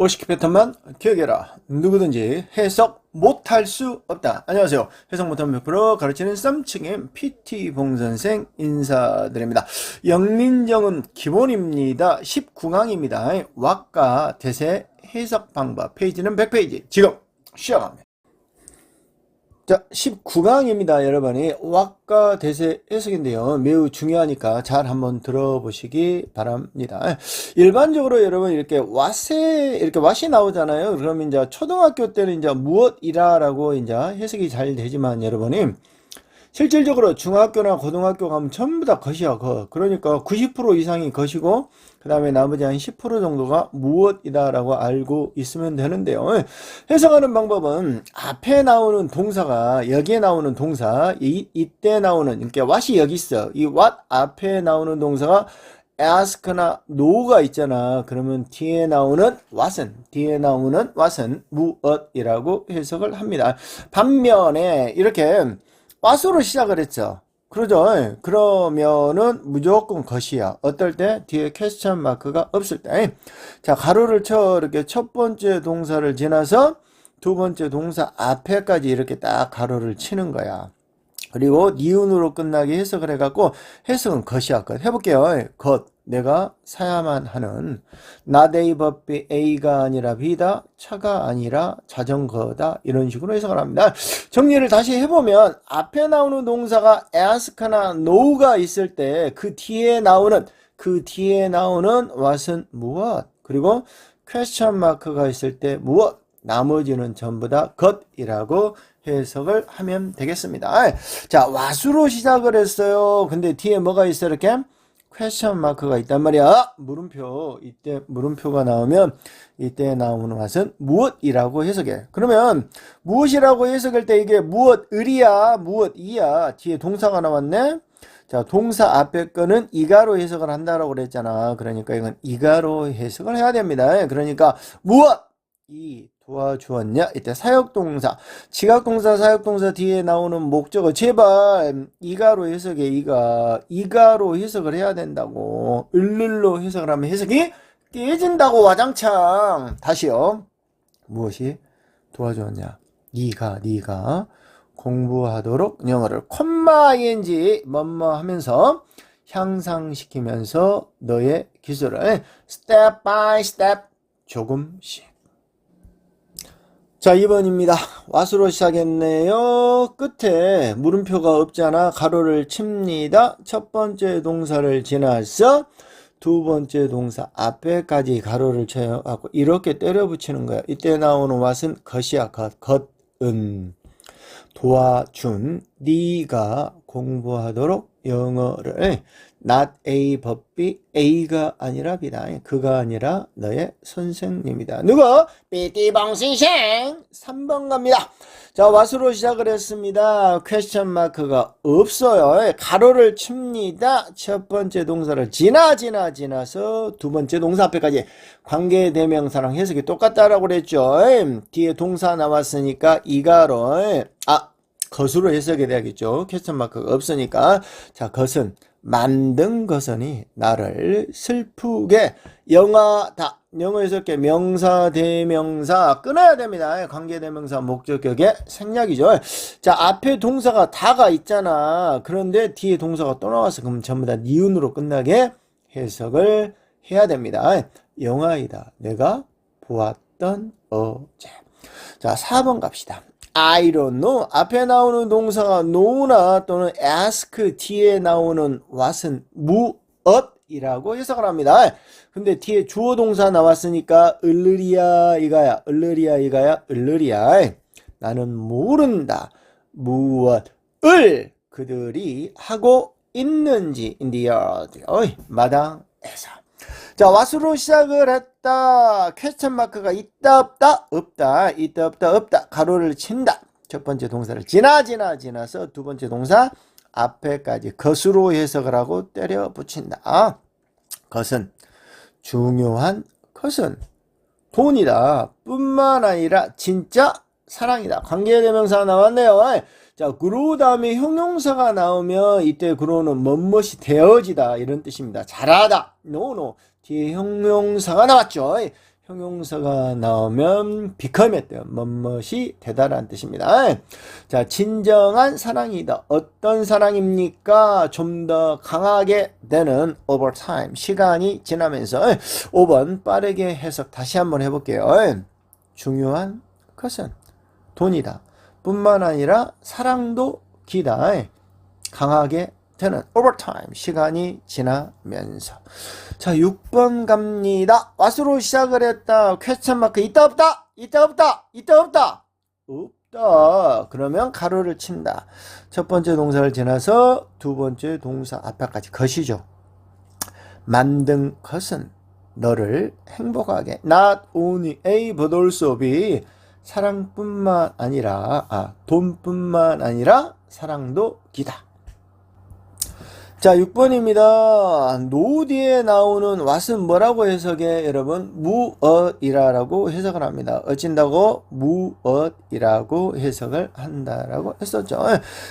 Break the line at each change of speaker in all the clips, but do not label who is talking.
50개 패턴만 기억해라. 누구든지 해석 못할 수 없다. 안녕하세요. 해석 못하면 100% 가르치는 썸칭의 PT 봉선생 인사드립니다. 영민정은 기본입니다. 19강입니다. 왁과 대세 해석 방법 페이지는 100페이지. 지금 시작합니다. 자, 19강입니다, 여러분이. 왁과 대세 해석인데요. 매우 중요하니까 잘 한번 들어보시기 바랍니다. 일반적으로 여러분 이렇게 왓에, 이렇게 왓이 나오잖아요. 그러면 이제 초등학교 때는 이제 무엇이라라고 이제 해석이 잘 되지만 여러분이 실질적으로 중학교나 고등학교 가면 전부 다 것이야, 거. 그러니까 90% 이상이 것이고, 그 다음에 나머지 한 10% 정도가 무엇이다 라고 알고 있으면 되는데요. 해석하는 방법은 앞에 나오는 동사가, 여기에 나오는 동사, 이, 이때 나오는, 이렇게 what이 여기 있어. 이 what 앞에 나오는 동사가 ask나 no가 있잖아. 그러면 뒤에 나오는 what은, 뒤에 나오는 what은 무엇이라고 해석을 합니다. 반면에, 이렇게, what으로 시작을 했죠. 그러죠. 그러면은 무조건 것이야. 어떨 때? 뒤에 퀘스천 마크가 없을 때. 자, 가로를 쳐 이렇게 첫 번째 동사를 지나서 두 번째 동사 앞에까지 이렇게 딱 가로를 치는 거야. 그리고 니은으로 끝나게 해석을 해갖고 해석은 것이야. 것. 해볼게요. 것. 내가 사야만 하는 A 법비 A가 아니라 B다. 차가 아니라 자전거다. 이런 식으로 해석을 합니다. 정리를 다시 해보면 앞에 나오는 동사가 ask나 no가 있을 때 그 뒤에 나오는 그 뒤에 나오는 what은 무엇 그리고 question mark가 있을 때 무엇 나머지는 전부 다 것이라고 해석을 하면 되겠습니다. 자, what으로 시작을 했어요. 근데 뒤에 뭐가 있어 이렇게 퀘션 마크가 있단 말이야. 물음표 이때 물음표가 나오면 이때 나오는 것은 무엇이라고 해석해. 그러면 무엇이라고 해석할 때 이게 무엇을이야, 무엇이야. 뒤에 동사가 나왔네. 자, 동사 앞에 거는 이가로 해석을 한다라고 그랬잖아. 그러니까 이건 이가로 해석을 해야 됩니다. 그러니까 무엇 이 도와주었냐? 이때 사역동사, 지각동사, 사역동사 뒤에 나오는 목적어 제발 이가로 해석해. 이가 이가로 해석을 해야 된다고. 을를로 해석을 하면 해석이 깨진다고 와장창. 다시요. 무엇이 도와주었냐? 네가 네가 공부하도록 영어를 콤마 ing 뭐뭐 하면서 향상시키면서 너의 기술을 스텝 바이 스텝 조금씩 자, 2번입니다. 왓으로 시작했네요. 끝에 물음표가 없잖아. 가로를 칩니다. 첫 번째 동사를 지나서 두 번째 동사 앞에까지 가로를 쳐요. 갖고 이렇게 때려 붙이는 거야. 이때 나오는 왓은 것이야. 것. 것은 도와준 네가 공부하도록 영어를 not A 법비 A가 아니라 B다. 그가 아니라 너의 선생님이다. 누구? 삐띠봉 선생 3번 갑니다. 자, 왓으로 시작을 했습니다. 퀘스천 마크가 없어요. 가로를 칩니다. 첫 번째 동사를 지나 지나 지나서 두 번째 동사 앞에까지 관계 대명사랑 해석이 똑같다라고 그랬죠. 뒤에 동사 나왔으니까 이가로 아 것으로 해석이 돼야겠죠. 퀘스천 마크가 없으니까 자, 것은 만든 것은이 나를 슬프게 영화다. 영어에서 이렇게 명사, 대명사 끊어야 됩니다. 관계대명사, 목적격의 생략이죠. 자, 앞에 동사가 다가 있잖아. 그런데 뒤에 동사가 또 나와서 그럼 전부 다 니은으로 끝나게 해석을 해야 됩니다. 영화이다. 내가 보았던 어제. 자, 4번 갑시다. I don't know. 앞에 나오는 동사가 know나 또는 ask 뒤에 나오는 what은 무엇이라고 해석을 합니다. 근데 뒤에 주어 동사 나왔으니까 을르리야 이가야 을르리야 이가야 을르리야 나는 모른다. 무엇을 그들이 하고 있는지 in the yard. 마당에서. 자, 왓으로 시작을 했다. 퀘스천 마크가 있다, 없다, 없다, 있다, 없다, 없다. 가로를 친다. 첫 번째 동사를 지나, 지나, 지나서 두 번째 동사 앞에까지 것으로 해석을 하고 때려 붙인다. 것은, 중요한 것은 돈이다. 뿐만 아니라 진짜 사랑이다. 관계대명사가 나왔네요. 자, 그로 다음에 형용사가 나오면 이때 그로는 뭐뭇이 되어지다 이런 뜻입니다. 잘하다. 노노. 뒤에 형용사가 나왔죠. 형용사가 나오면 뜻, 뭐뭇이 되다라는 뜻입니다. 자, 진정한 사랑이다. 어떤 사랑입니까? 좀 더 강하게 되는 over time, 시간이 지나면서 5번 빠르게 해석 다시 한번 해볼게요. 중요한 것은 돈이다. 뿐만 아니라 사랑도 기다. 강하게 되는 time, 시간이 지나면서. 자, 6번 갑니다. 왓으로 시작을 했다. 퀘스천 마크 있다 없다? 있다 없다? 있다 없다? 없다. 그러면 가로를 친다. 첫 번째 동사를 지나서 두 번째 동사 앞에까지 것이죠. 만든 것은 너를 행복하게 not only A but also B 사랑뿐만 아니라 아 돈뿐만 아니라 사랑도 기다. 자, 6번입니다. 노 뒤에 나오는 왓은 뭐라고 해석해? 여러분, 무엇이라고 해석을 합니다. 어찐다고 무엇이라고 해석을 한다라고 했었죠.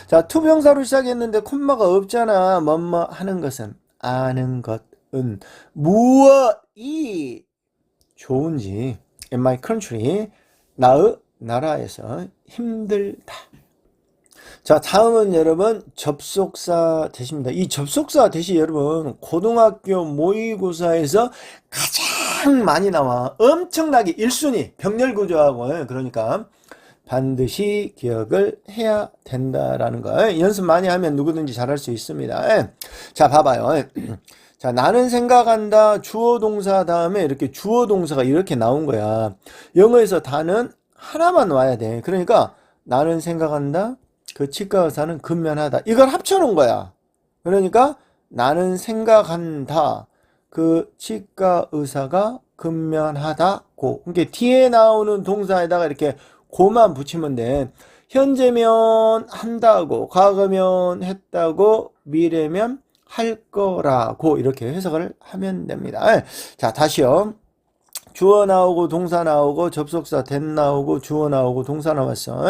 자, 투명사로 시작했는데 콤마가 없잖아. 뭐뭐 하는 것은 아는 것은 무엇이 좋은지 in my country 나의 나라에서 힘들다. 자, 다음은 여러분 접속사 대시입니다. 이 접속사 대시 여러분 고등학교 모의고사에서 가장 많이 나와. 엄청나게 1순위 병렬 구조하고 그러니까 반드시 기억을 해야 된다라는 거. 연습 많이 하면 누구든지 잘할 수 있습니다. 자, 봐봐요. 자, 나는 생각한다. 주어 동사 다음에 이렇게 주어 동사가 이렇게 나온 거야. 영어에서 다는 하나만 와야 돼. 그러니까 나는 생각한다. 그 치과 의사는 근면하다. 이걸 합쳐놓은 거야. 그러니까 나는 생각한다. 그 치과 의사가 근면하다고. 그러니까 뒤에 나오는 동사에다가 이렇게 고만 붙이면 돼. 현재면 한다고, 과거면 했다고, 미래면 할 거라고 이렇게 해석을 하면 됩니다. 자, 다시요. 주어 나오고 동사 나오고 접속사 된 나오고 주어 나오고 동사 나왔어.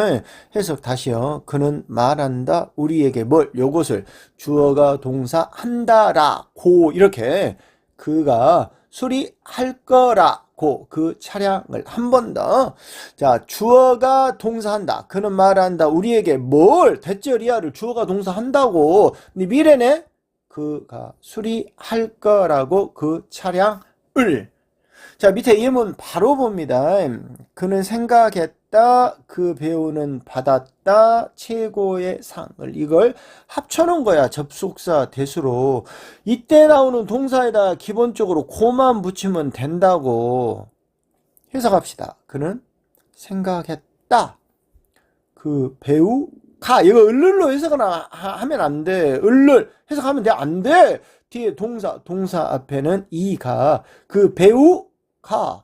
해석 다시요. 그는 말한다. 우리에게 뭘 요것을 주어가 동사 한다라고 이렇게 그가 수리할 거라 고 그 차량을 한 번 더. 자, 주어가 동사한다. 그는 말한다. 우리에게 뭘 대절이야를 주어가 동사한다고. 근데 미래네 그가 수리할 거라고 그 차량을 자, 밑에 예문 바로 봅니다. 그는 생각했다, 그 배우는 받았다, 최고의 상을. 이걸 합쳐놓은 거야, 접속사 대수로. 이때 나오는 동사에다 기본적으로 고만 붙이면 된다고 해석합시다. 그는 생각했다. 그 배우 가, 이거 을를로 해석을 하면 안 돼. 을를 해석하면 돼. 안 돼. 뒤에 동사, 동사 앞에는 이가, 그 배우, 가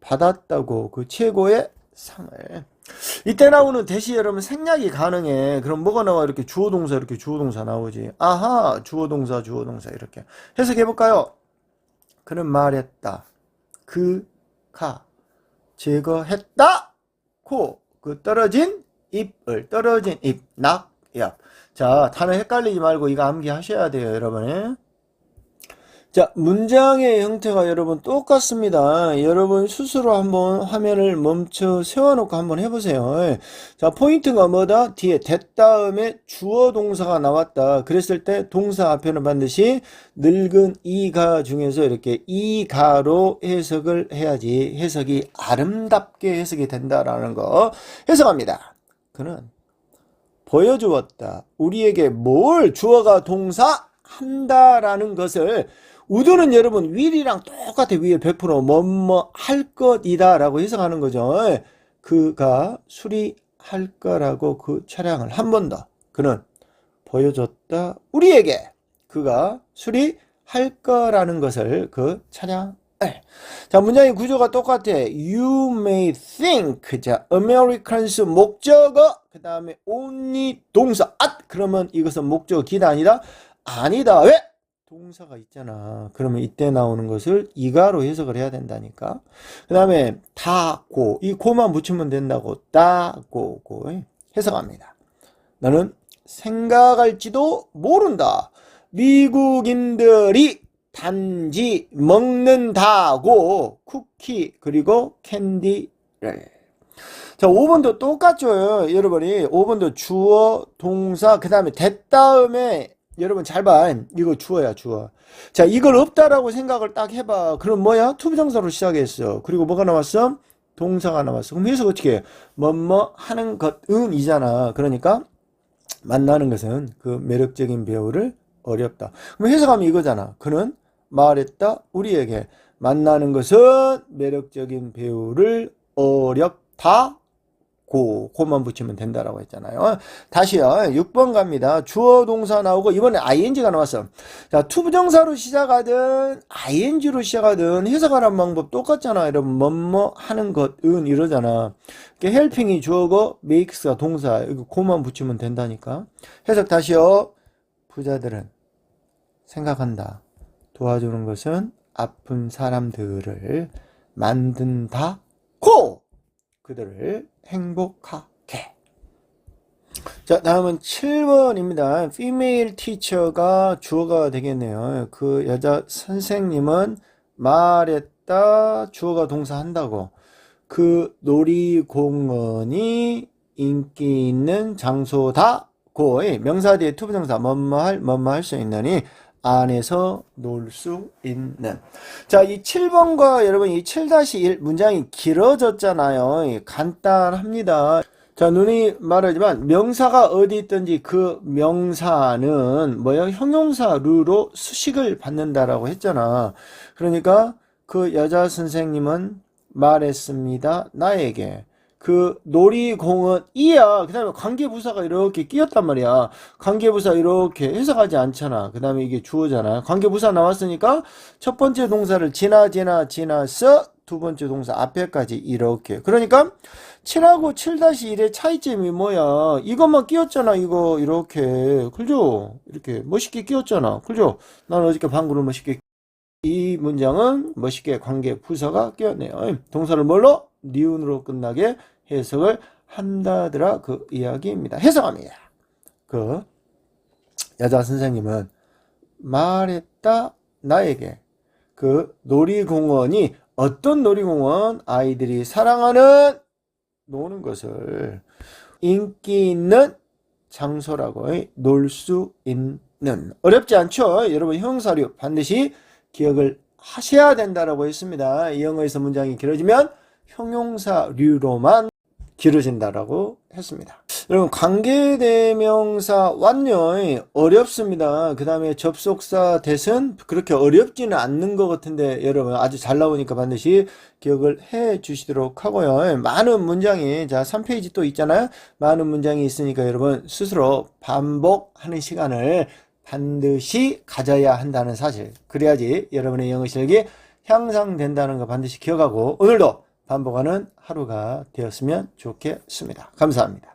받았다고 그 최고의 상을. 이때 나오는 대시 여러분 생략이 가능해. 그럼 뭐가 나와? 이렇게 주어 동사 이렇게 주어 동사 나오지. 아하 주어 동사 주어 동사 이렇게. 해석해 볼까요? 그는 말했다. 그가. 제거했다. 코 그 떨어진 잎을 떨어진 잎 낙엽 자 단어 헷갈리지 말고 이거 암기하셔야 돼요 여러분 자, 문장의 형태가 여러분 똑같습니다. 여러분 스스로 한번 화면을 멈춰 세워놓고 한번 해보세요. 자, 포인트가 뭐다? 뒤에 대 다음에 주어 동사가 나왔다. 그랬을 때 동사 앞에는 반드시 늙은 이가 중에서 이렇게 이가로 해석을 해야지 해석이 아름답게 해석이 된다라는 거 해석합니다. 그는 보여주었다. 우리에게 뭘 주어가 동사 한다라는 것을 우도는 여러분 will이랑 똑같아 위에 100% 뭐뭐 할 것이다 라고 해석하는 거죠. 그가 수리할 거라고 그 차량을 한 번 더 그는 보여줬다. 우리에게 그가 수리할 거라는 것을 그 차량을 자 문장의 구조가 똑같아. You may think 자 Americans 목적어 그 다음에 only 동사. 앗. 그러면 이것은 목적어 기다 아니다 아니다 왜 동사가 있잖아. 그러면 이때 나오는 것을 이가로 해석을 해야 된다니까. 그 다음에 다, 고. 이 고만 붙이면 된다고. 따, 고, 고. 해석합니다. 너는 생각할지도 모른다. 미국인들이 단지 먹는다고 쿠키 그리고 캔디를 자 5번도 똑같죠 여러분이 5번도 주어 동사 그 다음에 됐 다음에 여러분 잘 봐. 이거 주어야 주어. 자 이걸 없다라고 생각을 딱 해봐. 그럼 뭐야? 투부정사로 시작했어. 그리고 뭐가 나왔어? 동사가 나왔어. 그럼 해석 어떻게 해? 뭐뭐 하는 것은 이잖아. 그러니까 만나는 것은 그 매력적인 배우를 어렵다. 그럼 해석하면 이거잖아. 그는 말했다. 우리에게. 만나는 것은 매력적인 배우를 어렵다. 고, 고만 붙이면 된다라고 했잖아요. 다시요. 6번 갑니다. 주어 동사 나오고, 이번에 ing가 나왔어. 자, 투부정사로 시작하든, ing로 시작하든, 해석하는 방법 똑같잖아. 여러분, 뭐뭐 하는 것은 이러잖아. 이렇게 helping이 주어고, makes가 동사. 이거 고만 붙이면 된다니까. 해석 다시요. 부자들은 생각한다. 도와주는 것은 아픈 사람들을 만든다고 그들을 행복하게. 자, 다음은 7번입니다. female teacher가 주어가 되겠네요. 그 여자 선생님은 말했다 주어가 동사한다고. 그 놀이공원이 인기 있는 장소다고 명사 뒤에 투부정사 뭐뭐 할 뭐뭐 할 수 있느니 안에서 놀 수 있는. 자, 이 7번과 여러분 이 7-1 문장이 길어졌잖아요. 간단합니다. 자, 눈이 말하지만 명사가 어디 있든지 그 명사는 뭐야? 형용사류로 수식을 받는다라고 했잖아. 그러니까 그 여자 선생님은 말했습니다. 나에게. 그 놀이공원 이야 그 다음에 관계부사가 이렇게 끼었단 말이야. 관계부사 이렇게 해석하지 않잖아. 그 다음에 이게 주어잖아. 관계부사 나왔으니까 첫 번째 동사를 지나 지나 지나서 두 번째 동사 앞에까지 이렇게. 그러니까 7하고 7-1의 차이점이 뭐야? 이것만 끼었잖아 이거. 이렇게. 그죠? 이렇게 멋있게 끼었잖아. 그죠? 난 어저께 방구를 멋있게 이 문장은 멋있게 관계 부사가 끼었네요. 동사를 뭘로? 니은으로 끝나게 해석을 한다더라 그 이야기입니다. 해석합니다. 그 여자 선생님은 말했다 나에게 그 놀이공원이 어떤 놀이공원 아이들이 사랑하는 노는 것을 인기 있는 장소라고 놀 수 있는 어렵지 않죠? 여러분 형사류 반드시 기억을 하셔야 된다라고 했습니다. 이 영어에서 문장이 길어지면 형용사류로만 길어진다라고 했습니다. 여러분 관계대명사 완료 어렵습니다. 그 다음에 접속사 대은 그렇게 어렵지는 않는 것 같은데 여러분 아주 잘 나오니까 반드시 기억을 해 주시도록 하고요. 많은 문장이 자 3페이지 또 있잖아요. 많은 문장이 있으니까 여러분 스스로 반복하는 시간을 반드시 가져야 한다는 사실. 그래야지 여러분의 영어 실력이 향상된다는 거 반드시 기억하고 오늘도 반복하는 하루가 되었으면 좋겠습니다. 감사합니다.